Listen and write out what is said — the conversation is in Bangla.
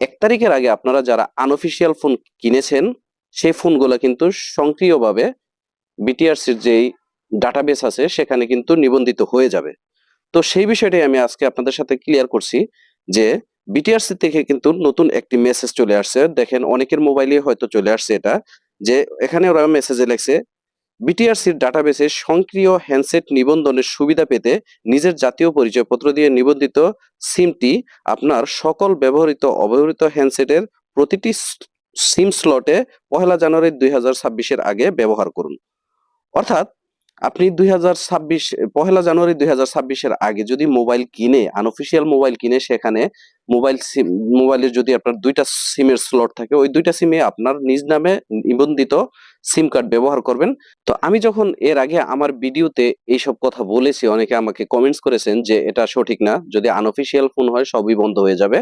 এক তারিখের আগে আপনারা যারা আনঅফিসিয়াল ফোন কিনেছেন, সেই ফোনগুলো কিন্তু সক্রিয়ভাবে বিটিআরসির যেই ডাটাবেস আছে, সেখানে কিন্তু নিবন্ধিত হয়ে যাবে। তো সেই বিষয়টাই আমি আজকে আপনাদের সাথে ক্লিয়ার করছি যে বিটিআরসি থেকে কিন্তু নতুন একটি মেসেজ চলে আসছে। দেখেন অনেকের মোবাইলে হয়তো চলে আসছে এটা, যে এখানে ওরা মেসেজে লেখছে বিটিআরসির ডাটাবেসে সক্রিয় হ্যান্ডসেট নিবন্ধনের সুবিধা পেতে নিজের জাতীয় পরিচয়পত্র দিয়ে নিবন্ধিত সিমটি আপনার সকল ব্যবহৃত অব্যবহৃত হ্যান্ডসেটের প্রতিটি সিম স্লটে পহেলা জানুয়ারি দুই হাজার ছাব্বিশের আগে ব্যবহার করুন। অর্থাৎ আপনি দুই হাজার ছাব্বিশ, পহেলা জানুয়ারি দুই হাজার ছাব্বিশের আগে যদি মোবাইল কিনে আনঅফিসিয়াল মোবাইল কিনে, সেখানে মোবাইল সিম মোবাইলের যদি আপনার দুইটা সিমের স্লট থাকে, ওই দুইটা সিমে আপনার নিজ নামে নিবন্ধিত সিম কার্ড ব্যবহার করবেন। তো আমি যখন এর আগে আমার ভিডিওতে এইসব কথা বলেছি, অনেকে আমাকে কমেন্টস করেছেন যে এটা সঠিক না, যদি আনঅফিসিয়াল ফোন হয়, সবই বন্ধ হয়ে যাবে।